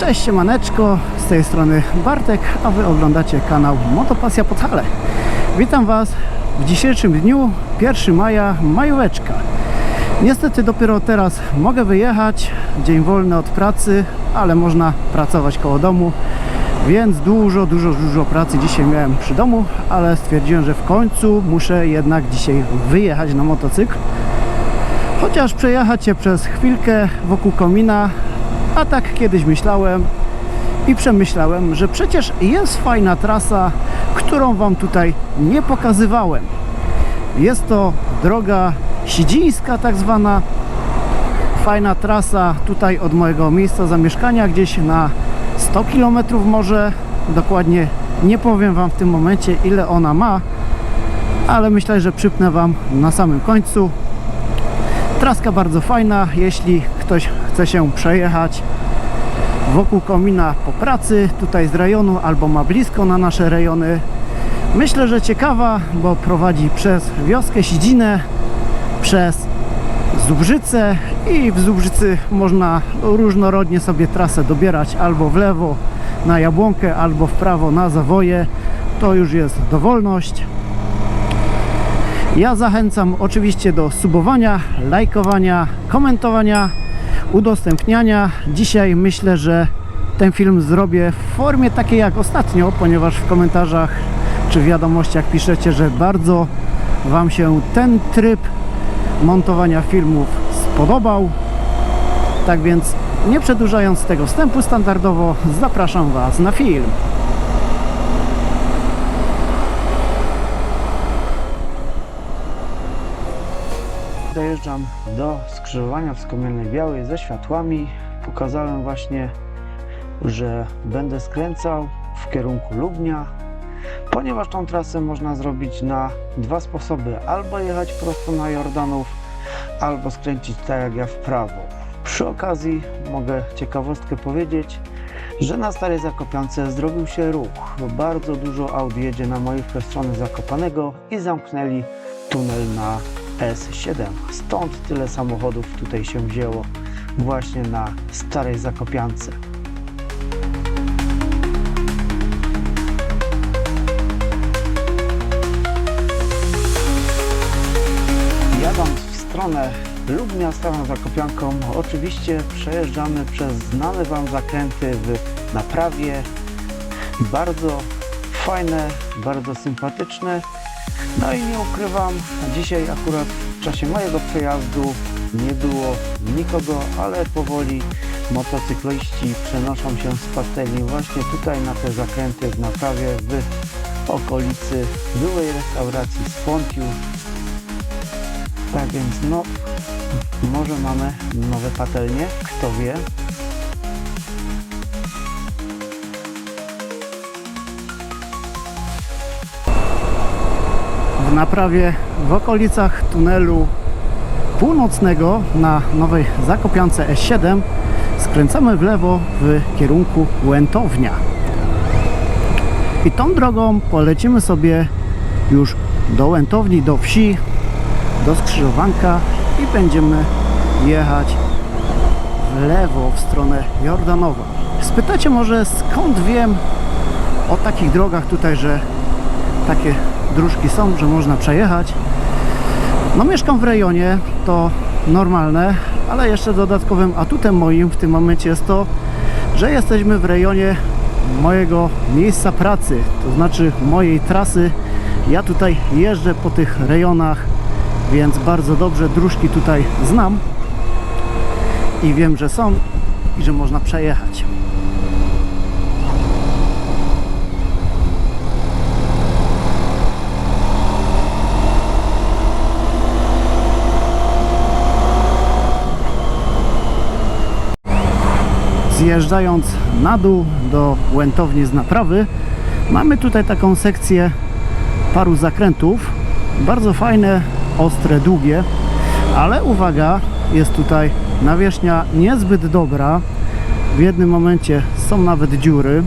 Cześć siemaneczko, z tej strony Bartek, a Wy oglądacie kanał Motopasja Podhale. Witam Was w dzisiejszym dniu, 1 maja, majóweczka. Niestety dopiero teraz mogę wyjechać, dzień wolny od pracy, ale można pracować koło domu, więc dużo, dużo, dużo pracy dzisiaj miałem przy domu, ale stwierdziłem, że w końcu muszę jednak dzisiaj wyjechać na motocykl. Chociaż przejechać się przez chwilkę wokół komina, a tak kiedyś myślałem i przemyślałem, że przecież jest fajna trasa, którą Wam tutaj nie pokazywałem. Jest to droga sidzińska tak zwana, fajna trasa tutaj od mojego miejsca zamieszkania, gdzieś na 100 km może, dokładnie nie powiem Wam w tym momencie ile ona ma, ale myślę, że przypnę Wam na samym końcu. Traska bardzo fajna, jeśli ktoś chce się przejechać wokół komina po pracy, tutaj z rejonu, albo ma blisko na nasze rejony. Myślę, że ciekawa, bo prowadzi przez wioskę Sidzinę, przez Zubrzycę i w Zubrzycy można różnorodnie sobie trasę dobierać albo w lewo na Jabłonkę, albo w prawo na Zawoje. To już jest dowolność. Ja zachęcam oczywiście do subowania, lajkowania, komentowania, udostępniania. Dzisiaj myślę, że ten film zrobię w formie takiej jak ostatnio, ponieważ w komentarzach czy w wiadomościach piszecie, że bardzo Wam się ten tryb montowania filmów spodobał. Tak więc nie przedłużając tego wstępu standardowo zapraszam Was na film. Dojeżdżam do skrzyżowania w Białej ze światłami. Pokazałem właśnie, że będę skręcał w kierunku Lubnia, ponieważ tą trasę można zrobić na dwa sposoby. Albo jechać prosto na Jordanów, albo skręcić tak jak ja w prawo. Przy okazji mogę ciekawostkę powiedzieć, że na Starej Zakopiance zrobił się ruch. Bardzo dużo aut jedzie na majówkę w stronę Zakopanego i zamknęli tunel na S7. Stąd tyle samochodów tutaj się wzięło właśnie na Starej Zakopiance. Jadąc w stronę Lubnia Starą Zakopianką, oczywiście przejeżdżamy przez znane Wam zakręty w naprawie. Bardzo fajne, bardzo sympatyczne. No i nie ukrywam, dzisiaj akurat w czasie mojego przejazdu nie było nikogo, ale powoli motocykliści przenoszą się z pasteli właśnie tutaj na te zakręty w naprawie w okolicy byłej restauracji Spontiusz. Tak więc no, może mamy nowe patelnie, kto wie. W naprawie w okolicach tunelu północnego na nowej Zakopiance S7 skręcamy w lewo w kierunku Łętownia. I tą drogą polecimy sobie już do Łętowni, do wsi, do skrzyżowanka i będziemy jechać w lewo w stronę Jordanowa. Spytacie może skąd wiem o takich drogach tutaj, że takie dróżki są, że można przejechać. No mieszkam w rejonie, to normalne, ale jeszcze dodatkowym atutem moim w tym momencie jest to, że jesteśmy w rejonie mojego miejsca pracy, to znaczy mojej trasy. Ja tutaj jeżdżę po tych rejonach, więc bardzo dobrze dróżki tutaj znam i wiem, że są i że można przejechać. Zjeżdżając na dół do łętowni z naprawy, mamy tutaj taką sekcję paru zakrętów. Bardzo fajne, ostre, długie, ale uwaga, jest tutaj nawierzchnia niezbyt dobra. W jednym momencie są nawet dziury,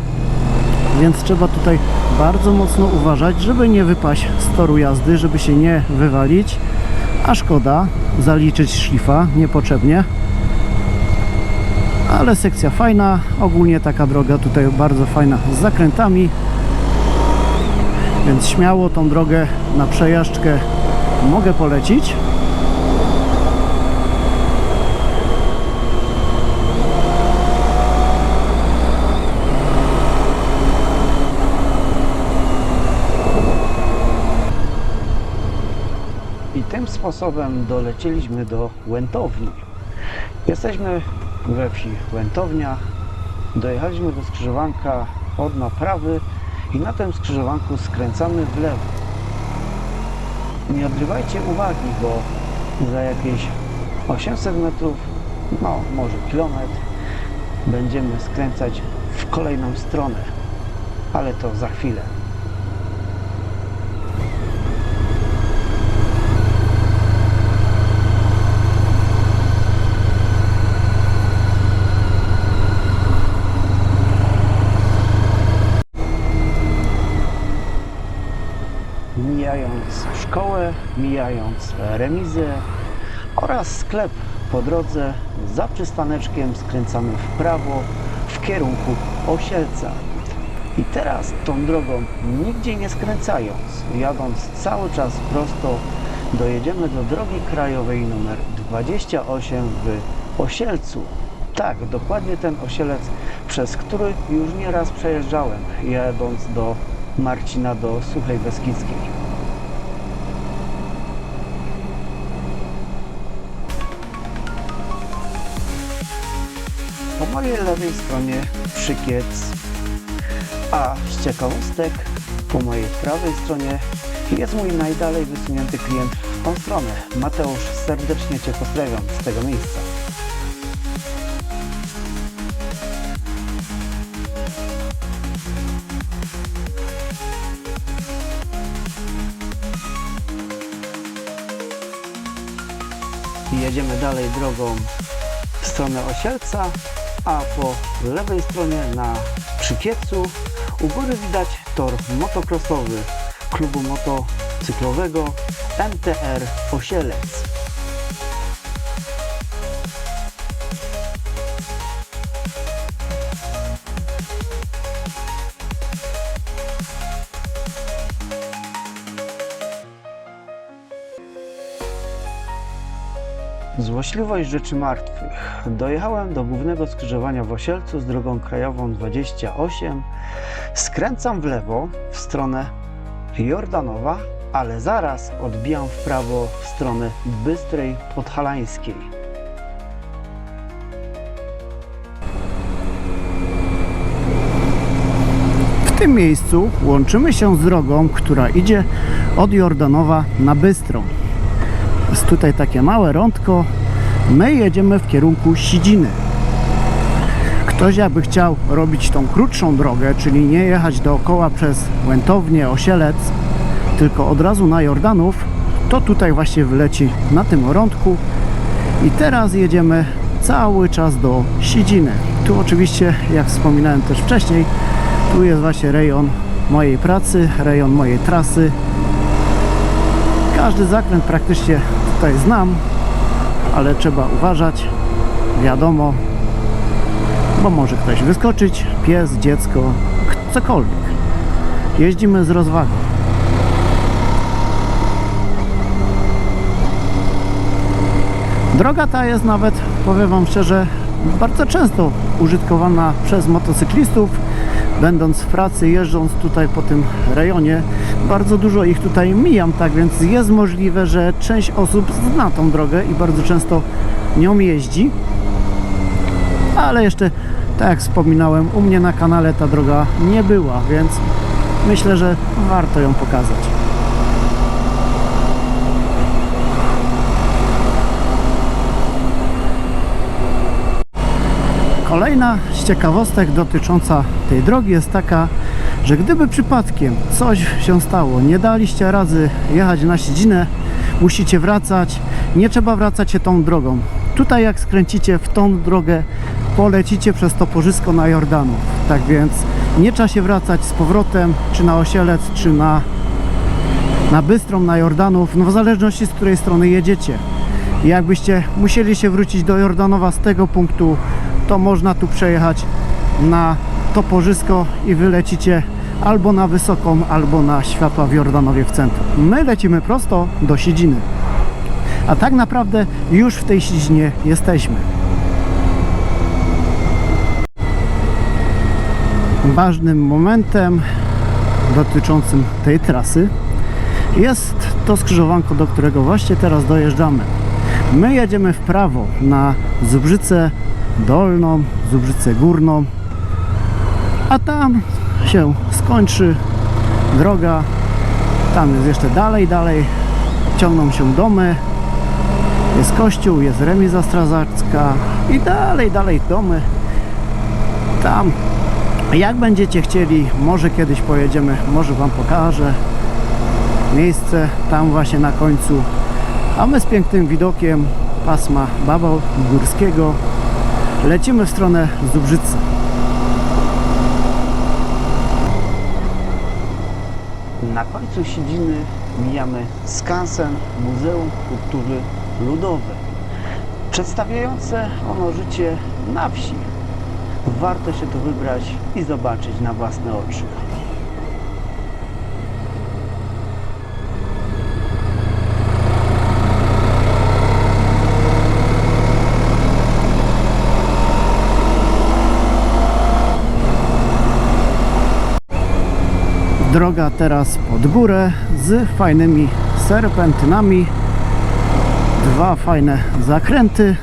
więc trzeba tutaj bardzo mocno uważać, żeby nie wypaść z toru jazdy, żeby się nie wywalić. A szkoda zaliczyć szlifa niepotrzebnie. Ale sekcja fajna. Ogólnie taka droga tutaj bardzo fajna z zakrętami. Więc śmiało tą drogę na przejażdżkę mogę polecić. I tym sposobem dolecieliśmy do Łętowni. Jesteśmy we wsi Łętownia. Dojechaliśmy do skrzyżowanka od naprawy i na tym skrzyżowanku skręcamy w lewo. Nie odrywajcie uwagi, bo za jakieś 800 metrów, no może kilometr, będziemy skręcać w kolejną stronę, ale to za chwilę. mijając szkołę, mijając remizę oraz sklep po drodze za przystaneczkiem skręcamy w prawo w kierunku Osielca. I teraz tą drogą nigdzie nie skręcając, jadąc cały czas prosto, dojedziemy do drogi krajowej numer 28 w Osielcu. Tak, dokładnie ten osielec, przez który już nieraz przejeżdżałem, jadąc do Marcina do Suchej Beskidzkiej. Mojej lewej stronie Przykiec, a z ciekawostek po mojej prawej stronie jest mój najdalej wysunięty klient w tą stronę. Mateusz, serdecznie Cię pozdrawiam z tego miejsca. Jedziemy dalej drogą w stronę Osielca, a po lewej stronie na Przykiecu u góry widać tor motocrossowy klubu motocyklowego MTR Osielec. Złośliwość rzeczy martwych. Dojechałem do głównego skrzyżowania w Osielcu z drogą krajową 28. Skręcam w lewo w stronę Jordanowa, ale zaraz odbijam w prawo w stronę Bystrej Podhalańskiej. W tym miejscu łączymy się z drogą, która idzie od Jordanowa na Bystrą. Jest tutaj takie małe rądko. My jedziemy w kierunku Sidziny. Ktoś jakby chciał robić tą krótszą drogę, czyli nie jechać dookoła przez Łętownię, Osielec, tylko od razu na Jordanów, to tutaj właśnie wyleci na tym rądku. I teraz jedziemy cały czas do Sidziny. Tu oczywiście, jak wspominałem też wcześniej, tu jest właśnie rejon mojej pracy, rejon mojej trasy. Każdy zakręt praktycznie tutaj znam, ale trzeba uważać, wiadomo, bo może ktoś wyskoczyć, pies, dziecko, cokolwiek. Jeździmy z rozwagą. Droga ta jest nawet, powiem Wam szczerze, bardzo często użytkowana przez motocyklistów. Będąc w pracy, jeżdżąc tutaj po tym rejonie, bardzo dużo ich tutaj mijam, tak więc jest możliwe, że część osób zna tą drogę i bardzo często nią jeździ. Ale jeszcze, tak jak wspominałem, u mnie na kanale ta droga nie była, więc myślę, że warto ją pokazać. Kolejna z ciekawostek dotycząca tej drogi jest taka, że gdyby przypadkiem coś się stało, nie daliście razy jechać na Siedzinę, musicie wracać, nie trzeba wracać się tą drogą. Tutaj jak skręcicie w tą drogę, polecicie przez to Porzysko na Jordanów. Tak więc nie trzeba się wracać z powrotem, czy na Osielec, czy na, na Bystrą, na Jordanów, no w zależności z której strony jedziecie. I jakbyście musieli się wrócić do Jordanowa z tego punktu, to można tu przejechać na Toporzysko i wylecicie albo na Wysoką, albo na Światła w Jordanowie w centrum. My lecimy prosto do Siedziny. A tak naprawdę już w tej Siedzinie jesteśmy. Ważnym momentem dotyczącym tej trasy jest to skrzyżowanko, do którego właśnie teraz dojeżdżamy. My jedziemy w prawo na Zubrzycę Dolną, Zubrzycę Górną, a tam się skończy droga. Tam jest jeszcze dalej, dalej ciągną się domy, jest kościół, jest remiza strażacka i dalej, dalej domy. Tam jak będziecie chcieli, może kiedyś pojedziemy, może Wam pokażę miejsce tam właśnie na końcu. A my z pięknym widokiem pasma Baba Górskiego lecimy w stronę Zubrzycy. Na końcu siedziny mijamy skansen Muzeum Kultury Ludowej, przedstawiające ono życie na wsi. Warto się tu wybrać i zobaczyć na własne oczy. Droga teraz pod górę z fajnymi serpentynami. Dwa fajne zakręty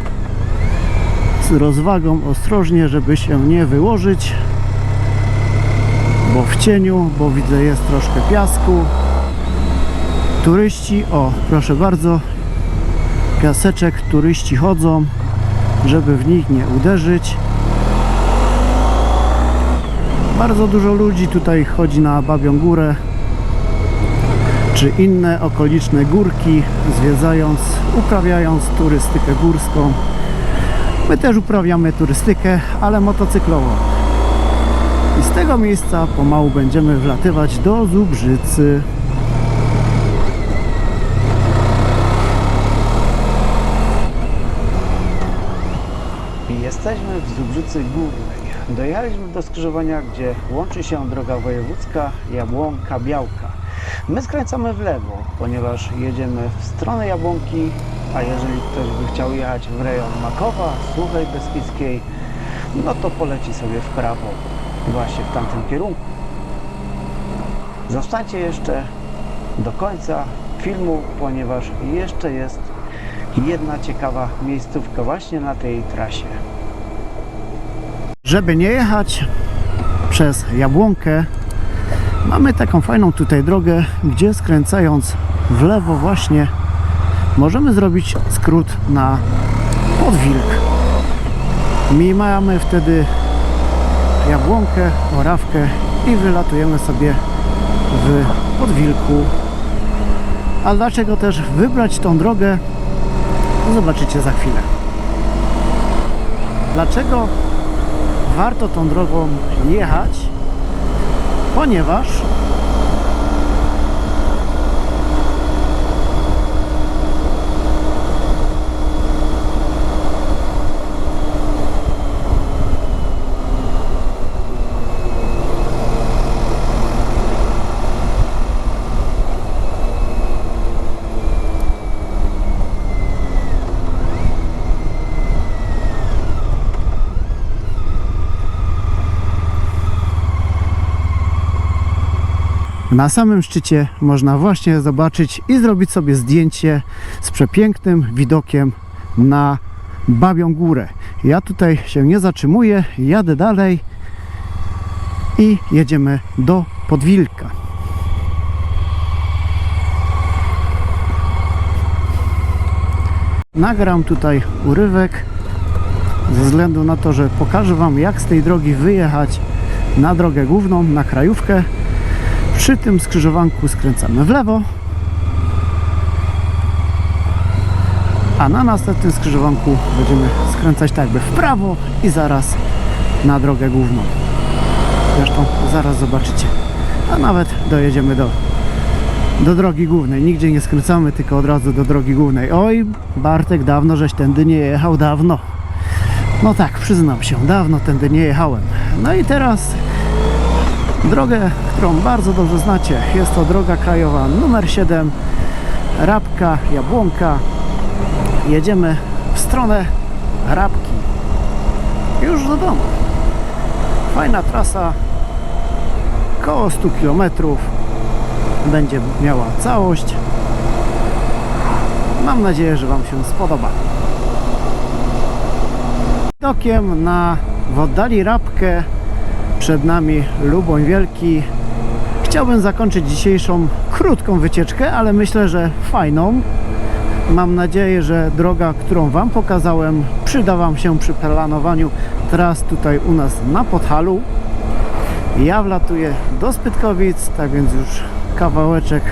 z rozwagą ostrożnie, żeby się nie wyłożyć, bo w cieniu, bo widzę jest troszkę piasku. Turyści, o proszę bardzo, piaseczek, turyści chodzą, żeby w nich nie uderzyć. Bardzo dużo ludzi tutaj chodzi na Babią Górę czy inne okoliczne górki, zwiedzając, uprawiając turystykę górską. My też uprawiamy turystykę, ale motocyklową. I z tego miejsca pomału będziemy wlatywać do Zubrzycy. Jesteśmy w Zubrzycy Górnej. Dojechaliśmy do skrzyżowania, gdzie łączy się droga wojewódzka Jabłonka-Białka. My skręcamy w lewo, ponieważ jedziemy w stronę Jabłonki, a jeżeli ktoś by chciał jechać w rejon Makowa, Suchej Beskidzkiej, no to poleci sobie w prawo, właśnie w tamtym kierunku. Zostańcie jeszcze do końca filmu, ponieważ jeszcze jest jedna ciekawa miejscówka właśnie na tej trasie. Żeby nie jechać przez Jabłonkę, mamy taką fajną tutaj drogę, gdzie skręcając w lewo właśnie możemy zrobić skrót na Podwilk. Mamy wtedy Jabłonkę, Orawkę i wylatujemy sobie w Podwilku. A dlaczego też wybrać tą drogę, zobaczycie za chwilę. Dlaczego warto tą drogą jechać? Ponieważ Na samym szczycie można właśnie zobaczyć i zrobić sobie zdjęcie z przepięknym widokiem na Babią Górę. Ja tutaj się nie zatrzymuję, jadę dalej i jedziemy do Podwilka. Nagram tutaj urywek ze względu na to, że pokażę Wam jak z tej drogi wyjechać na drogę główną, na krajówkę przy tym skrzyżowanku skręcamy w lewo, a na następnym skrzyżowanku będziemy skręcać tak jakby w prawo i zaraz na drogę główną. Zresztą zaraz zobaczycie. A nawet dojedziemy do, do drogi głównej. Nigdzie nie skręcamy, tylko od razu do drogi głównej. Oj, Bartek, dawno żeś tędy nie jechał, dawno. No tak, przyznam się, dawno tędy nie jechałem. No i teraz drogę, którą bardzo dobrze znacie. Jest to droga krajowa numer 7, Rabka, Jabłonka. Jedziemy w stronę Rabki. Już do domu. Fajna trasa, koło 100 km. Będzie miała całość. Mam nadzieję, że Wam się spodoba. Widokiem na w oddali Rabkę przed nami Luboń Wielki. Chciałbym zakończyć dzisiejszą krótką wycieczkę, ale myślę, że fajną. Mam nadzieję, że droga, którą Wam pokazałem, przyda Wam się przy planowaniu tras tutaj u nas na Podhalu. Ja wlatuję do Spytkowic, tak więc już kawałeczek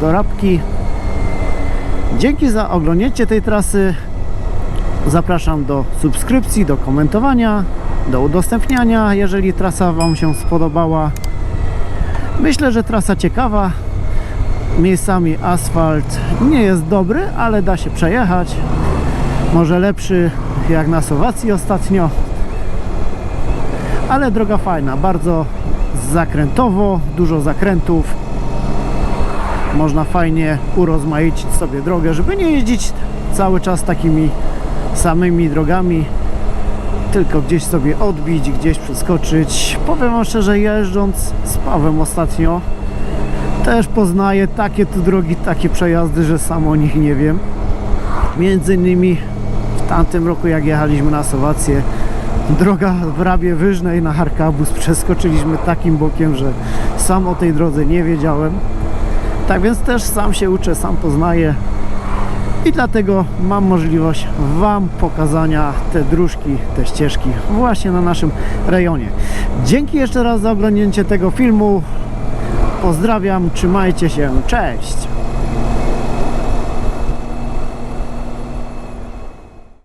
do Rabki. Dzięki za oglądnięcie tej trasy. Zapraszam do subskrypcji, do komentowania, do udostępniania, jeżeli trasa Wam się spodobała. Myślę, że trasa ciekawa. Miejscami asfalt nie jest dobry, ale da się przejechać. Może lepszy jak na Słowacji ostatnio. Ale droga fajna, bardzo zakrętowo, dużo zakrętów. Można fajnie urozmaicić sobie drogę, żeby nie jeździć cały czas takimi samymi drogami, tylko gdzieś sobie odbić, gdzieś przeskoczyć. Powiem wam szczerze, jeżdżąc z Pawem ostatnio, też poznaję takie tu drogi, takie przejazdy, że sam o nich nie wiem. Między innymi w tamtym roku, jak jechaliśmy na Słowację, droga w Rabie Wyżnej na Harkabus przeskoczyliśmy takim bokiem, że sam o tej drodze nie wiedziałem. Tak więc też sam się uczę, sam poznaję i dlatego mam możliwość Wam pokazania te dróżki, te ścieżki właśnie na naszym rejonie. Dzięki jeszcze raz za oglądnięcie tego filmu. Pozdrawiam, trzymajcie się, cześć!